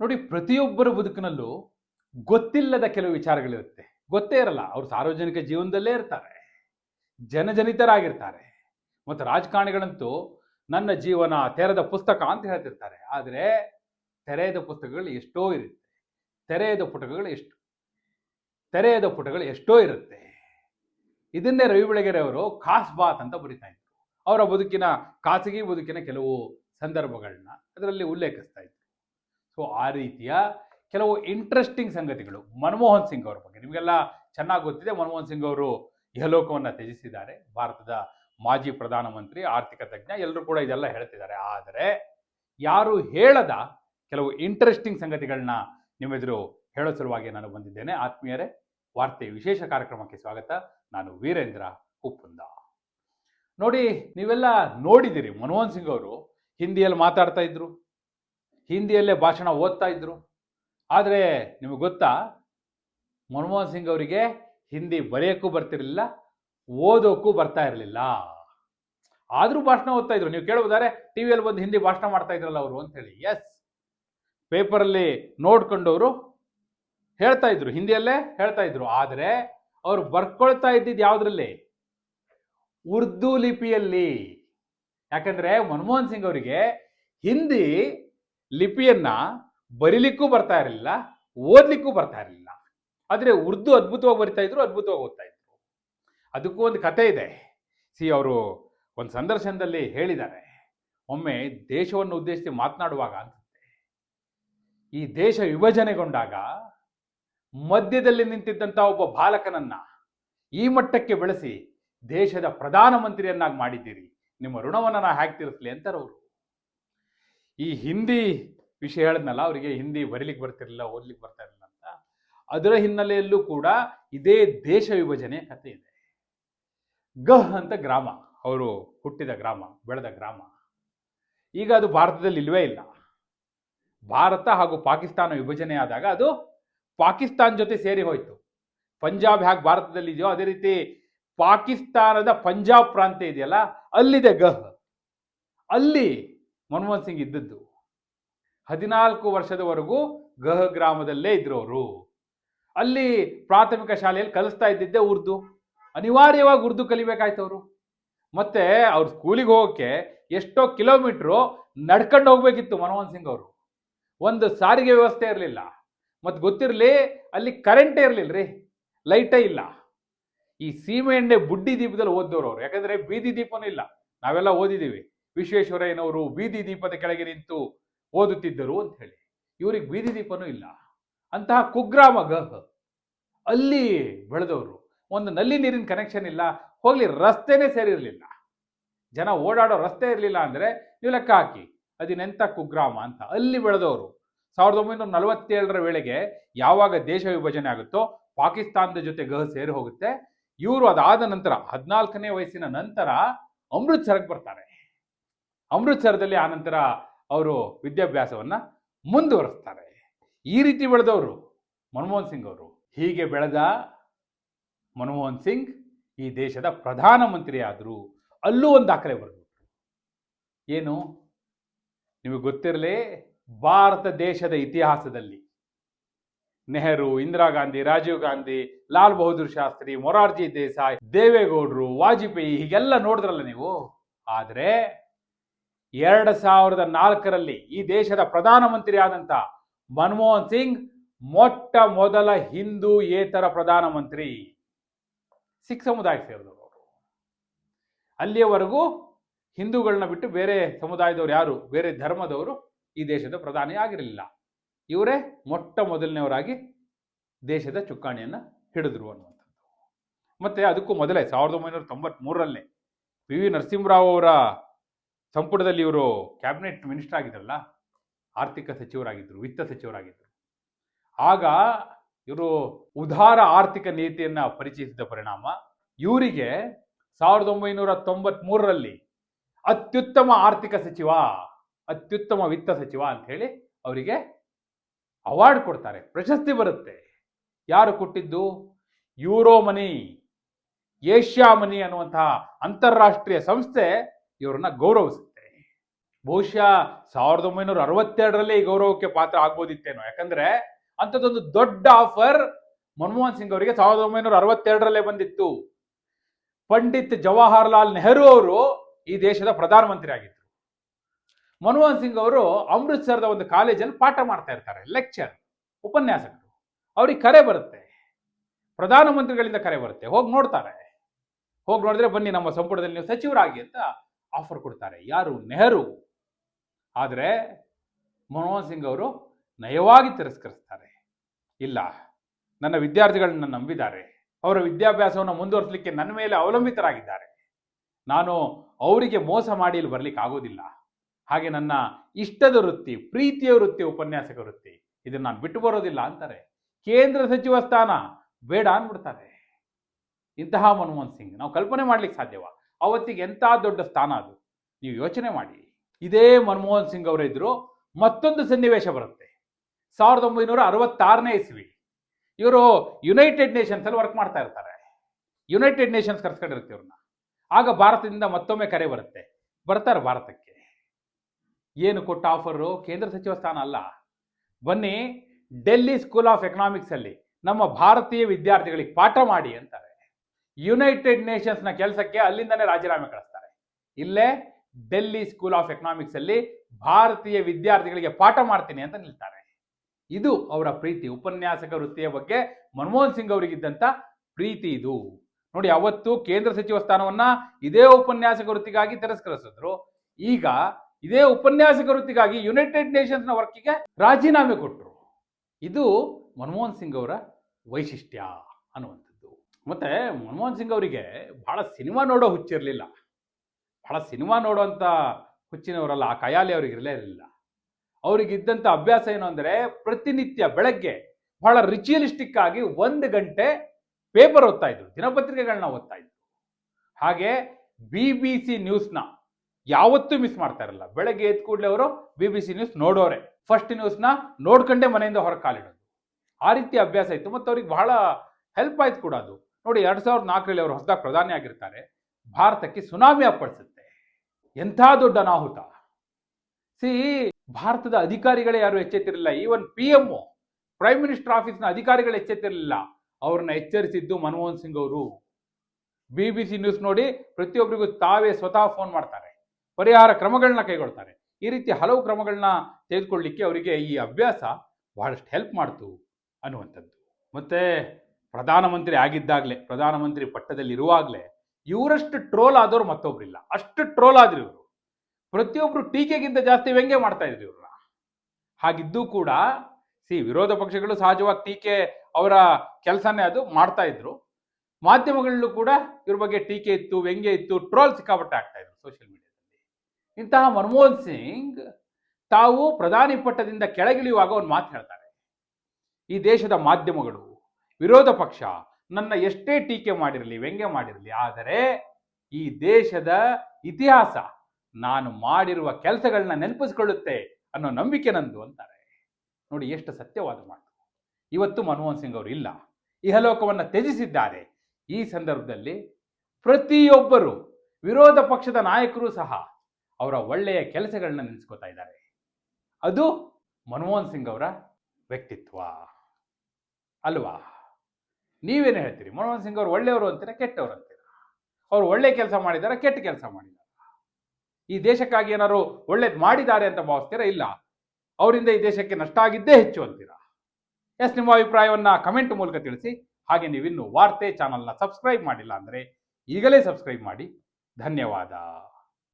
ನೋಡಿ, ಪ್ರತಿಯೊಬ್ಬರ ಬದುಕಿನಲ್ಲೂ ಗೊತ್ತಿಲ್ಲದ ಕೆಲವು ವಿಚಾರಗಳಿರುತ್ತೆ. ಗೊತ್ತೇ ಇರಲ್ಲ, ಅವರು ಸಾರ್ವಜನಿಕ ಜೀವನದಲ್ಲೇ ಇರ್ತಾರೆ, ಜನಜನಿತರಾಗಿರ್ತಾರೆ. ಮತ್ತು ರಾಜಕಾರಣಿಗಳಂತೂ ನನ್ನ ಜೀವನ ತೆರೆದ ಪುಸ್ತಕ ಅಂತ ಹೇಳ್ತಿರ್ತಾರೆ. ಆದರೆ ತೆರೆಯದ ಪುಸ್ತಕಗಳು ಎಷ್ಟೋ ಇರುತ್ತೆ. ತೆರೆಯದ ಪುಟಗಳು ಎಷ್ಟು? ತೆರೆಯದ ಪುಟಗಳು ಎಷ್ಟೋ ಇರುತ್ತೆ. ಇದನ್ನೇ ರವಿ ಬೆಳಗೆರೆ ಅವರು ಖಾಸ್ ಬಾತ್ ಅಂತ ಬರಿತಾ ಇದ್ರು. ಅವರ ಬದುಕಿನ, ಖಾಸಗಿ ಬದುಕಿನ ಕೆಲವು ಸಂದರ್ಭಗಳನ್ನ ಅದರಲ್ಲಿ ಉಲ್ಲೇಖಿಸ್ತಾ ಇದ್ರು. ಸೊ ಆ ರೀತಿಯ ಕೆಲವು ಇಂಟ್ರೆಸ್ಟಿಂಗ್ ಸಂಗತಿಗಳು. ಮನಮೋಹನ್ ಸಿಂಗ್ ಅವರ ಬಗ್ಗೆ. ನಿಮಗೆಲ್ಲ ಚೆನ್ನಾಗಿ ಗೊತ್ತಿದೆ, ಮನಮೋಹನ್ ಸಿಂಗ್ ಅವರು ಇಹಲೋಕವನ್ನು ತ್ಯಜಿಸಿದ್ದಾರೆ. ಭಾರತದ ಮಾಜಿ ಪ್ರಧಾನಮಂತ್ರಿ, ಆರ್ಥಿಕ ತಜ್ಞ ಎಲ್ಲರೂ ಕೂಡ ಇದೆಲ್ಲ ಹೇಳ್ತಿದ್ದಾರೆ. ಆದರೆ ಯಾರು ಹೇಳದ ಕೆಲವು ಇಂಟ್ರೆಸ್ಟಿಂಗ್ ಸಂಗತಿಗಳನ್ನ ನಿಮ್ಮೆದುರು ಹೇಳೋ ಸಲುವಾಗಿ ನಾನು ಬಂದಿದ್ದೇನೆ. ಆತ್ಮೀಯರೇ, ವಾರ್ತೆ ವಿಶೇಷ ಕಾರ್ಯಕ್ರಮಕ್ಕೆ ಸ್ವಾಗತ. ನಾನು ವೀರೇಂದ್ರ ಉಪ್ಪುಂದ ನೋಡಿ, ನೀವೆಲ್ಲ ನೋಡಿದ್ದೀರಿ ಮನಮೋಹನ್ ಸಿಂಗ್ ಅವರು ಹಿಂದಿಯಲ್ಲಿ ಮಾತಾಡ್ತಾ ಇದ್ರು. ಹಿಂದಿಯಲ್ಲೇ ಭಾಷಣ ಓದ್ತಾ ಇದ್ರು. ಆದರೆ ನಿಮಗೆ ಗೊತ್ತಾ? ಮನಮೋಹನ್ ಸಿಂಗ್ ಅವರಿಗೆ ಹಿಂದಿ ಬರೆಯೋಕ್ಕೂ ಬರ್ತಿರಲಿಲ್ಲ, ಓದೋಕ್ಕೂ ಬರ್ತಾ ಇರಲಿಲ್ಲ. ಆದರೂ ಭಾಷಣ ಓದ್ತಾ ಇದ್ರು. ನೀವು ಕೇಳಬಹುದಾರೆ ಟಿ ವಿಯಲ್ಲಿ ಬಂದು ಹಿಂದಿ ಭಾಷಣ ಮಾಡ್ತಾ ಇದ್ರಲ್ಲ ಅವರು ಅಂತೇಳಿ ಎಸ್ ಪೇಪರಲ್ಲಿ ನೋಡ್ಕೊಂಡವರು ಹೇಳ್ತಾ ಇದ್ರು. ಹಿಂದಿಯಲ್ಲೇ ಹೇಳ್ತಾ ಇದ್ರು. ಆದರೆ ಅವ್ರು ಬರ್ಕೊಳ್ತಾ ಇದ್ದಿದ್ದು ಯಾವುದ್ರಲ್ಲಿ? ಉರ್ದು ಲಿಪಿಯಲ್ಲಿ. ಯಾಕಂದ್ರೆ ಮನಮೋಹನ್ ಸಿಂಗ್ ಅವರಿಗೆ ಹಿಂದಿ ಲಿಪಿಯನ್ನ ಬರೀಲಿಕ್ಕೂ ಬರ್ತಾ ಇರಲಿಲ್ಲ, ಓದ್ಲಿಕ್ಕೂ ಬರ್ತಾ ಇರಲಿಲ್ಲ. ಆದರೆ ಉರ್ದು ಅದ್ಭುತವಾಗಿ ಬರಿತಾ ಇದ್ರು, ಅದ್ಭುತವಾಗಿ ಓದ್ತಾ ಇದ್ರು. ಅದಕ್ಕೂ ಒಂದು ಕತೆ ಇದೆ. ಸಿ, ಅವರು ಒಂದು ಸಂದರ್ಶನದಲ್ಲಿ ಹೇಳಿದ್ದಾರೆ. ಒಮ್ಮೆ ದೇಶವನ್ನು ಉದ್ದೇಶಿಸಿ ಮಾತನಾಡುವಾಗ ಅನ್ಸುತ್ತೆ ಈ ದೇಶ ವಿಭಜನೆಗೊಂಡಾಗ ಮಧ್ಯದಲ್ಲಿ ನಿಂತಿದ್ದಂಥ ಒಬ್ಬ ಬಾಲಕನನ್ನ ಈ ಮಟ್ಟಕ್ಕೆ ಬೆಳೆಸಿ ದೇಶದ ಪ್ರಧಾನಮಂತ್ರಿಯನ್ನಾಗಿ ಮಾಡಿದ್ದೀರಿ. ನಿಮ್ಮ ಋಣವನ್ನು ನಾ ಹ್ಯಾಕ್ ತೀರಿಸ್ಲಿ ಅಂತಾರೆ ಅವರು ಈ ಹಿಂದಿ ವಿಷಯ ಹೇಳಿದ್ನಲ್ಲ, ಅವರಿಗೆ ಹಿಂದಿ ಬರೀಲಿಕ್ಕೆ ಬರ್ತಿರಲಿಲ್ಲ, ಓದ್ಲಿಕ್ಕೆ ಬರ್ತಾ ಇರಲಿಲ್ಲ ಅಂತ. ಅದರ ಹಿನ್ನೆಲೆಯಲ್ಲೂ ಕೂಡ ಇದೇ ದೇಶ ವಿಭಜನೆಯ ಕಥೆ ಇದೆ. ಗಹ್ ಅಂತ ಗ್ರಾಮ, ಅವರು ಹುಟ್ಟಿದ ಗ್ರಾಮ, ಬೆಳೆದ ಗ್ರಾಮ. ಈಗ ಅದು ಭಾರತದಲ್ಲಿ ಇಲ್ವೇ ಇಲ್ಲ. ಭಾರತ ಹಾಗೂ ಪಾಕಿಸ್ತಾನ ವಿಭಜನೆ ಆದಾಗ ಅದು ಪಾಕಿಸ್ತಾನ ಜೊತೆ ಸೇರಿ ಹೋಯ್ತು. ಪಂಜಾಬ್ ಹ್ಯಾಗೆ ಭಾರತದಲ್ಲಿ ಇದೆಯೋ ಅದೇ ರೀತಿ ಪಾಕಿಸ್ತಾನದ ಪಂಜಾಬ್ ಪ್ರಾಂತ್ಯ ಇದೆಯಲ್ಲ, ಅಲ್ಲಿದೆ ಗಹ್ ಅಲ್ಲಿ ಮನಮೋಹನ್ ಸಿಂಗ್ ಇದ್ದದ್ದು. ಹದಿನಾಲ್ಕು ವರ್ಷದವರೆಗೂ ಗಹ ಗ್ರಾಮದಲ್ಲೇ ಇದ್ರವರು. ಅಲ್ಲಿ ಪ್ರಾಥಮಿಕ ಶಾಲೆಯಲ್ಲಿ ಕಲಿಸ್ತಾ ಇದ್ದಿದ್ದೆ ಉರ್ದು. ಅನಿವಾರ್ಯವಾಗಿ ಉರ್ದು ಕಲಿಬೇಕಾಯ್ತು ಅವರು. ಮತ್ತೆ ಅವ್ರ ಸ್ಕೂಲಿಗೆ ಹೋಗೋಕ್ಕೆ ಎಷ್ಟೋ ಕಿಲೋಮೀಟ್ರು ನಡ್ಕೊಂಡು ಹೋಗ್ಬೇಕಿತ್ತು ಮನಮೋಹನ್ ಸಿಂಗ್ ಅವರು. ಒಂದು ಸಾರಿಗೆ ವ್ಯವಸ್ಥೆ ಇರಲಿಲ್ಲ. ಮತ್ತು ಗೊತ್ತಿರಲಿ, ಅಲ್ಲಿ ಕರೆಂಟೇ ಇರಲಿಲ್ಲ ರೀ. ಲೈಟೇ ಇಲ್ಲ. ಈ ಸೀಮೆ ಎಣ್ಣೆ ಬುಡ್ಡಿ ದೀಪದಲ್ಲಿ ಓದ್ದವ್ರು ಅವ್ರು. ಯಾಕಂದ್ರೆ ಬೀದಿ ದೀಪನೂ ಇಲ್ಲ. ನಾವೆಲ್ಲ ಓದಿದ್ದೀವಿ ವಿಶ್ವೇಶ್ವರಯ್ಯನವರು ಬೀದಿ ದೀಪದ ಕೆಳಗೆ ನಿಂತು ಓದುತ್ತಿದ್ದರು ಅಂತ ಹೇಳಿ. ಇವರಿಗೆ ಬೀದಿ ದೀಪನೂ ಇಲ್ಲ. ಅಂತಹ ಕುಗ್ರಾಮ ಗಹ. ಅಲ್ಲಿ ಬೆಳೆದವರು. ಒಂದು ನಲ್ಲಿ ನೀರಿನ ಕನೆಕ್ಷನ್ ಇಲ್ಲ. ಹೋಗಲಿ, ರಸ್ತೆನೇ ಸೇರಿರಲಿಲ್ಲ. ಜನ ಓಡಾಡೋ ರಸ್ತೆ ಇರಲಿಲ್ಲ ಅಂದರೆ ನೀವು ಲೆಕ್ಕ ಹಾಕಿ. ಅದಿನೆಂಥ ಕುಗ್ರಾಮ ಅಂತ. ಅಲ್ಲಿ ಬೆಳೆದವರು. ಸಾವಿರದ ಒಂಬೈನೂರ ನಲವತ್ತೇಳರ ವೇಳೆಗೆ ಯಾವಾಗ ದೇಶ ವಿಭಜನೆ ಆಗುತ್ತೋ, ಪಾಕಿಸ್ತಾನದ ಜೊತೆ ಗಹ ಸೇರಿ ಹೋಗುತ್ತೆ. ಇವರು ಅದಾದ ನಂತರ, ಹದಿನಾಲ್ಕನೇ ವಯಸ್ಸಿನ ನಂತರ ಅಮೃತ್ಸರಕ್ಕೆ ಬರ್ತಾರೆ. ಅಮೃತ್ಸರದಲ್ಲಿ ಆನಂತರ ನಂತರ ಅವರು ವಿದ್ಯಾಭ್ಯಾಸವನ್ನ ಮುಂದುವರಿಸ್ತಾರೆ. ಈ ರೀತಿ ಬೆಳೆದವರು ಮನಮೋಹನ್ ಸಿಂಗ್ ಅವರು. ಹೀಗೆ ಬೆಳೆದ ಮನಮೋಹನ್ ಸಿಂಗ್ ಈ ದೇಶದ ಪ್ರಧಾನಮಂತ್ರಿ ಆದರು ಅಲ್ಲೂ ಒಂದು ದಾಖಲೆ ಬರೆದು ಏನು? ನಿಮಗೆ ಗೊತ್ತಿರಲಿ, ಭಾರತ ದೇಶದ ಇತಿಹಾಸದಲ್ಲಿ ನೆಹರು, ಇಂದಿರಾ ಗಾಂಧಿ, ರಾಜೀವ್ ಗಾಂಧಿ, ಲಾಲ್ ಬಹದ್ದೂರ್ ಶಾಸ್ತ್ರಿ, ಮೊರಾರ್ಜಿ ದೇಸಾಯಿ, ದೇವೇಗೌಡರು, ವಾಜಪೇಯಿ ಹೀಗೆಲ್ಲ ನೋಡಿದ್ರಲ್ಲ ನೀವು? ಆದರೆ ಎರಡು ಸಾವಿರದ ನಾಲ್ಕರಲ್ಲಿ ಈ ದೇಶದ ಪ್ರಧಾನಮಂತ್ರಿ ಆದಂತ ಮನಮೋಹನ್ ಸಿಂಗ್ ಮೊಟ್ಟ ಮೊದಲ ಹಿಂದೂ ಏತರ ಪ್ರಧಾನಮಂತ್ರಿ ಸಿಖ್ ಸಮುದಾಯಕ್ಕೆ ಸೇರಿದವರು ಅವರು. ಅಲ್ಲಿಯವರೆಗೂ ಹಿಂದೂಗಳನ್ನ ಬಿಟ್ಟು ಬೇರೆ ಸಮುದಾಯದವರು ಯಾರು, ಬೇರೆ ಧರ್ಮದವರು ಈ ದೇಶದ ಪ್ರಧಾನಿ ಆಗಿರಲಿಲ್ಲ. ಇವರೇ ಮೊಟ್ಟ ಮೊದಲನೆಯವರಾಗಿ ದೇಶದ ಚುಕ್ಕಾಣಿಯನ್ನು ಹಿಡಿದ್ರು ಅನ್ನುವಂಥದ್ದು. ಮತ್ತೆ ಅದಕ್ಕೂ ಮೊದಲೇ ಸಾವಿರದ ಒಂಬೈನೂರ ತೊಂಬತ್ಮೂರರಲ್ಲೇ ಪಿ ವಿ ನರಸಿಂಹರಾವ್ ಅವರ ಸಂಪುಟದಲ್ಲಿ ಇವರು ಕ್ಯಾಬಿನೆಟ್ ಮಿನಿಸ್ಟರ್ ಆಗಿದ್ರಲ್ಲ, ಆರ್ಥಿಕ ಸಚಿವರಾಗಿದ್ದರು ವಿತ್ತ ಸಚಿವರಾಗಿದ್ದರು ಆಗ ಇವರು ಉದಾರ ಆರ್ಥಿಕ ನೀತಿಯನ್ನು ಪರಿಚಯಿಸಿದ ಪರಿಣಾಮ ಇವರಿಗೆ ಸಾವಿರದ ಒಂಬೈನೂರ ತೊಂಬತ್ಮೂರರಲ್ಲಿ ಅತ್ಯುತ್ತಮ ಆರ್ಥಿಕ ಸಚಿವ, ಅತ್ಯುತ್ತಮ ವಿತ್ತ ಸಚಿವ ಅಂತ ಹೇಳಿ ಅವರಿಗೆ ಅವಾರ್ಡ್ ಕೊಡ್ತಾರೆ. ಪ್ರಶಸ್ತಿ ಬರುತ್ತೆ. ಯಾರು ಕೊಟ್ಟಿದ್ದು? ಯೂರೋ ಮನಿ, ಏಷ್ಯಾ ಮನಿ ಅನ್ನುವಂತಹ ಅಂತಾರಾಷ್ಟ್ರೀಯ ಸಂಸ್ಥೆ ಇವರನ್ನ ಗೌರವಿಸುತ್ತೆ. ಬಹುಶಃ ಸಾವಿರದ ಒಂಬೈನೂರ ಅರವತ್ತೆರಡರಲ್ಲಿ ಈ ಗೌರವಕ್ಕೆ ಪಾತ್ರ ಆಗ್ಬೋದಿತ್ತೇನೋ. ಯಾಕಂದ್ರೆ ಅಂಥದ್ದೊಂದು ದೊಡ್ಡ ಆಫರ್ ಮನಮೋಹನ್ ಸಿಂಗ್ ಅವರಿಗೆ ಸಾವಿರದ ಒಂಬೈನೂರ ಅರವತ್ತೆರಡರಲ್ಲೇ ಬಂದಿತ್ತು. ಪಂಡಿತ್ ಜವಾಹರ್ಲಾಲ್ ನೆಹರು ಅವರು ಈ ದೇಶದ ಪ್ರಧಾನಮಂತ್ರಿ ಆಗಿದ್ರು ಮನಮೋಹನ್ ಸಿಂಗ್ ಅವರು ಅಮೃತ್ಸರದ ಒಂದು ಕಾಲೇಜಲ್ಲಿ ಪಾಠ ಮಾಡ್ತಾ ಇರ್ತಾರೆ ಲೆಕ್ಚರ್ ಉಪನ್ಯಾಸಕರು. ಅವ್ರಿಗೆ ಕರೆ ಬರುತ್ತೆ. ಪ್ರಧಾನಮಂತ್ರಿಗಳಿಂದ ಕರೆ ಬರುತ್ತೆ. ಹೋಗಿ ನೋಡ್ತಾರೆ. ಹೋಗಿ ನೋಡಿದ್ರೆ ಬನ್ನಿ ನಮ್ಮ ಸಂಪುಟದಲ್ಲಿ ನೀವು ಸಚಿವರಾಗಿ ಅಂತ ಆಫರ್ ಕೊಡ್ತಾರೆ. ಯಾರು? ನೆಹರು. ಆದರೆ ಮನಮೋಹನ್ ಸಿಂಗ್ ಅವರು ನಯವಾಗಿ ತಿರಸ್ಕರಿಸ್ತಾರೆ. ಇಲ್ಲ, ನನ್ನ ವಿದ್ಯಾರ್ಥಿಗಳನ್ನ ನಂಬಿದ್ದಾರೆ. ಅವರ ವಿದ್ಯಾಭ್ಯಾಸವನ್ನು ಮುಂದುವರಿಸಲಿಕ್ಕೆ ನನ್ನ ಮೇಲೆ ಅವಲಂಬಿತರಾಗಿದ್ದಾರೆ. ನಾನು ಅವರಿಗೆ ಮೋಸ ಮಾಡಿ ಇಲ್ಲಿ ಬರ್ಲಿಕ್ಕೆ ಆಗೋದಿಲ್ಲ. ಹಾಗೆ ನನ್ನ ಇಷ್ಟದ ವೃತ್ತಿ, ಪ್ರೀತಿಯ ವೃತ್ತಿ, ಉಪನ್ಯಾಸಕ ವೃತ್ತಿ, ಇದನ್ನು ನಾನು ಬಿಟ್ಟು ಬರೋದಿಲ್ಲ ಅಂತಾರೆ. ಕೇಂದ್ರ ಸಚಿವ ಸ್ಥಾನ ಬೇಡ ಅಂದ್ಬಿಡ್ತಾರೆ. ಇಂತಹ ಮನಮೋಹನ್ ಸಿಂಗ್, ನಾವು ಕಲ್ಪನೆ ಮಾಡ್ಲಿಕ್ಕೆ ಸಾಧ್ಯವ? ಅವತ್ತಿಗೆ ಎಂಥ ದೊಡ್ಡ ಸ್ಥಾನ ಅದು? ನೀವು ಯೋಚನೆ ಮಾಡಿ. ಇದೇ ಮನಮೋಹನ್ ಸಿಂಗ್ ಅವರಿದ್ರು ಮತ್ತೊಂದು ಸನ್ನಿವೇಶ ಬರುತ್ತೆ. ಸಾವಿರದ ಒಂಬೈನೂರ ಅರವತ್ತಾರನೇ ಇಸ್ವಿ. ಇವರು ಯುನೈಟೆಡ್ ನೇಷನ್ಸ್ ಅಲ್ಲಿ ವರ್ಕ್ ಮಾಡ್ತಾ ಇರ್ತಾರೆ. ಯುನೈಟೆಡ್ ನೇಷನ್ಸ್ ಕರ್ಸ್ಕೊಂಡಿರುತ್ತೆ ಇವ್ರನ್ನ. ಆಗ ಭಾರತದಿಂದ ಮತ್ತೊಮ್ಮೆ ಕರೆ ಬರುತ್ತೆ. ಬರ್ತಾರೆ ಭಾರತಕ್ಕೆ. ಏನು ಕೊಟ್ಟ ಆಫರು ಕೇಂದ್ರ ಸಚಿವ ಸ್ಥಾನ ಅಲ್ಲ. ಬನ್ನಿ ಡೆಲ್ಲಿ ಸ್ಕೂಲ್ ಆಫ್ ಎಕನಾಮಿಕ್ಸ್ ಅಲ್ಲಿ ನಮ್ಮ ಭಾರತೀಯ ವಿದ್ಯಾರ್ಥಿಗಳಿಗೆ ಪಾಠ ಮಾಡಿ ಅಂತಾರೆ. ಯುನೈಟೆಡ್ ನೇಷನ್ಸ್ನ ಕೆಲಸಕ್ಕೆ ಅಲ್ಲಿಂದನೇ ರಾಜೀನಾಮೆ ಕಳಿಸ್ತಾರೆ. ಇಲ್ಲೇ ಡೆಲ್ಲಿ ಸ್ಕೂಲ್ ಆಫ್ ಎಕನಾಮಿಕ್ಸ್ ಅಲ್ಲಿ ಭಾರತೀಯ ವಿದ್ಯಾರ್ಥಿಗಳಿಗೆ ಪಾಠ ಮಾಡ್ತೀನಿ ಅಂತ ನಿಲ್ತಾರೆ. ಇದು ಅವರ ಪ್ರೀತಿ. ಉಪನ್ಯಾಸಕ ವೃತ್ತಿಯ ಬಗ್ಗೆ ಮನಮೋಹನ್ ಸಿಂಗ್ ಅವರಿಗಿದ್ದಂಥ ಪ್ರೀತಿ ಇದು. ನೋಡಿ, ಅವತ್ತು ಕೇಂದ್ರ ಸಚಿವ ಸ್ಥಾನವನ್ನ ಇದೇ ಉಪನ್ಯಾಸಕ ವೃತ್ತಿಗಾಗಿ ತಿರಸ್ಕರಿಸಿದ್ರು. ಈಗ ಇದೇ ಉಪನ್ಯಾಸಕ ವೃತ್ತಿಗಾಗಿ ಯುನೈಟೆಡ್ ನೇಷನ್ಸ್ನ ವರ್ಕಿಗೆ ರಾಜೀನಾಮೆ ಕೊಟ್ಟರು ಇದು ಮನಮೋಹನ್ ಸಿಂಗ್ ಅವರ ವೈಶಿಷ್ಟ್ಯ ಅನ್ನುವಂಥದ್ದು. ಮತ್ತೆ ಮನಮೋಹನ್ ಸಿಂಗ್ ಅವರಿಗೆ ಬಹಳ ಸಿನಿಮಾ ನೋಡೋ ಹುಚ್ಚಿರಲಿಲ್ಲ. ಬಹಳ ಸಿನಿಮಾ ನೋಡೋಂಥ ಹುಚ್ಚಿನವರಲ್ಲ, ಆ ಖಯಾಲಿ ಅವ್ರಿಗೆ ಇರಲೇ ಇರಲಿಲ್ಲ. ಅವರಿಗಿದ್ದಂಥ ಅಭ್ಯಾಸ ಏನು ಅಂದರೆ ಪ್ರತಿನಿತ್ಯ ಬೆಳಗ್ಗೆ ಬಹಳ ರಿಚಿಯಲಿಸ್ಟಿಕ್ ಆಗಿ ಒಂದು ಗಂಟೆ ಪೇಪರ್ ಓದ್ತಾ ಇದ್ರು ದಿನಪತ್ರಿಕೆಗಳನ್ನ ಓದ್ತಾ ಇದ್ರು. ಹಾಗೆ ಬಿ ಬಿ ಸಿ ನ್ಯೂಸ್ನ ಯಾವತ್ತೂ ಮಿಸ್ ಮಾಡ್ತಾ ಇರಲ್ಲ. ಬೆಳಗ್ಗೆ ಎದ್ದು ಕೂಡಲೇ ಅವರು ಬಿ ಬಿ ಸಿ ನ್ಯೂಸ್ ನೋಡೋರೆ. ಫಸ್ಟ್ ನ್ಯೂಸ್ನ ನೋಡ್ಕೊಂಡೇ ಮನೆಯಿಂದ ಹೊರಕಾಲಿಡೋದು ಆ ರೀತಿ ಅಭ್ಯಾಸ ಇತ್ತು. ಮತ್ತು ಅವ್ರಿಗೆ ಬಹಳ ಹೆಲ್ಪ್ ಆಯ್ತು ಕೂಡ ಅದು. ನೋಡಿ ಎರಡ್ ಸಾವಿರದ ನಾಲ್ಕರಲ್ಲಿ ಅವರು ಹೊಸದಾಗಿ ಪ್ರಧಾನಿ ಆಗಿರ್ತಾರೆ. ಭಾರತಕ್ಕೆ ಸುನಾಮಿ ಅಪ್ಪಳಿಸುತ್ತೆ. ಎಂಥ ದೊಡ್ಡ ಅನಾಹುತ. ಸಿ, ಭಾರತದ ಅಧಿಕಾರಿಗಳೇ ಯಾರು ಎಚ್ಚೆತ್ತಿರಲಿಲ್ಲ. Even P M prime minister ಆಫೀಸ್ನ ಅಧಿಕಾರಿಗಳು ಎಚ್ಚೆತ್ತಿರಲಿಲ್ಲ. ಅವ್ರನ್ನ ಎಚ್ಚರಿಸಿದ್ದು ಮನಮೋಹನ್ ಸಿಂಗ್ ಅವರು. ಬಿ ಬಿ ಸಿ ನ್ಯೂಸ್ ನೋಡಿ ಪ್ರತಿಯೊಬ್ಬರಿಗೂ ತಾವೇ ಸ್ವತಃ ಫೋನ್ ಮಾಡ್ತಾರೆ. ಪರಿಹಾರ ಕ್ರಮಗಳನ್ನ ಕೈಗೊಳ್ತಾರೆ. ಈ ರೀತಿ ಹಲವು ಕ್ರಮಗಳನ್ನ ತೆಗೆದುಕೊಳ್ಳಿಕ್ಕೆ ಅವರಿಗೆ ಈ ಅಭ್ಯಾಸ ಬಹಳಷ್ಟು ಹೆಲ್ಪ್ ಮಾಡ್ತು ಅನ್ನುವಂಥದ್ದು. ಮತ್ತೆ ಪ್ರಧಾನಮಂತ್ರಿ ಆಗಿದ್ದಾಗಲೇ, ಪ್ರಧಾನಮಂತ್ರಿ ಪಟ್ಟದಲ್ಲಿ ಇರುವಾಗಲೇ ಇವರಷ್ಟು ಟ್ರೋಲ್ ಆದವರು ಮತ್ತೊಬ್ರಿಲ್ಲ. ಅಷ್ಟು ಟ್ರೋಲ್ ಆದ್ರು ಇವರು. ಪ್ರತಿಯೊಬ್ರು ಟೀಕೆಗಿಂತ ಜಾಸ್ತಿ ವ್ಯಂಗ್ಯ ಮಾಡ್ತಾ ಇದ್ರು ಇವ್ರನ್ನ. ಹಾಗಿದ್ದು ಕೂಡ ಸಿ ವಿರೋಧ ಪಕ್ಷಗಳು ಸಹಜವಾಗಿ ಟೀಕೆ ಅವರ ಕೆಲಸನೇ ಅದು ಮಾಡ್ತಾ ಇದ್ರು. ಮಾಧ್ಯಮಗಳಲ್ಲೂ ಕೂಡ ಇವ್ರ ಬಗ್ಗೆ ಟೀಕೆ ಇತ್ತು, ವ್ಯಂಗ್ಯ ಇತ್ತು, ಟ್ರೋಲ್ ಸಿಕ್ಕಾಪಟ್ಟೆ ಆಗ್ತಾ ಇದ್ರು ಸೋಷಿಯಲ್ ಮೀಡಿಯಾದಲ್ಲಿ ಇಂತಹ ಮನಮೋಹನ್ ಸಿಂಗ್ ತಾವು ಪ್ರಧಾನಿ ಪಟ್ಟದಿಂದ ಕೆಳಗಿಳಿಯುವಾಗ ಒಂದು ಮಾತು ಹೇಳ್ತಾರೆ. ಈ ದೇಶದ ಮಾಧ್ಯಮಗಳು ವಿರೋಧ ಪಕ್ಷ ನನ್ನ ಎಷ್ಟೇ ಟೀಕೆ ಮಾಡಿರಲಿ, ವ್ಯಂಗ್ಯ ಮಾಡಿರಲಿ, ಆದರೆ ಈ ದೇಶದ ಇತಿಹಾಸ ನಾನು ಮಾಡಿರುವ ಕೆಲಸಗಳನ್ನ ನೆನಪಿಸ್ಕೊಳ್ಳುತ್ತೆ ಅನ್ನೋ ನಂಬಿಕೆ ನಂದು ಅಂತಾರೆ. ನೋಡಿ, ಎಷ್ಟು ಸತ್ಯವಾದ ಮಾತು. ಇವತ್ತು ಮನಮೋಹನ್ ಸಿಂಗ್ ಅವರು ಇಲ್ಲ. ಇಹಲೋಕವನ್ನು ತ್ಯಜಿಸಿದ್ದಾರೆ. ಈ ಸಂದರ್ಭದಲ್ಲಿ ಪ್ರತಿಯೊಬ್ಬರು, ವಿರೋಧ ಪಕ್ಷದ ನಾಯಕರು ಸಹ ಅವರ ಒಳ್ಳೆಯ ಕೆಲಸಗಳನ್ನ ನೆನೆಸ್ಕೋತಾ ಇದ್ದಾರೆ. ಅದು ಮನಮೋಹನ್ ಸಿಂಗ್ ಅವರ ವ್ಯಕ್ತಿತ್ವ. ಅಲ್ವಾ? ನೀವೇನು ಹೇಳ್ತೀರಿ? ಮನಮೋಹನ್ ಸಿಂಗ್ ಅವರು ಒಳ್ಳೆಯವರು ಅಂತೀರಾ ಕೆಟ್ಟವರು ಅಂತೀರಾ? ಅವರು ಒಳ್ಳೆ ಕೆಲಸ ಮಾಡಿದಾರ ಕೆಟ್ಟ ಕೆಲಸ ಮಾಡಿದಾರ ಈ ದೇಶಕ್ಕಾಗಿ ಏನಾದ್ರು ಒಳ್ಳೇದು ಮಾಡಿದ್ದಾರೆ ಅಂತ ಭಾವಿಸ್ತೀರಾ ಇಲ್ಲ? ಅವರಿಂದ ಈ ದೇಶಕ್ಕೆ ನಷ್ಟ ಆಗಿದ್ದೇ ಹೆಚ್ಚು ಅಂತೀರಾ? ಎಸ್, ನಿಮ್ಮ ಅಭಿಪ್ರಾಯವನ್ನ ಕಮೆಂಟ್ ಮೂಲಕ ತಿಳಿಸಿ. ಹಾಗೆ ನೀವಿನ್ನು ವಾರ್ತೆ ಚಾನಲ್ನ ಸಬ್ಸ್ಕ್ರೈಬ್ ಮಾಡಿಲ್ಲ ಅಂದರೆ ಈಗಲೇ ಸಬ್ಸ್ಕ್ರೈಬ್ ಮಾಡಿ. ಧನ್ಯವಾದ.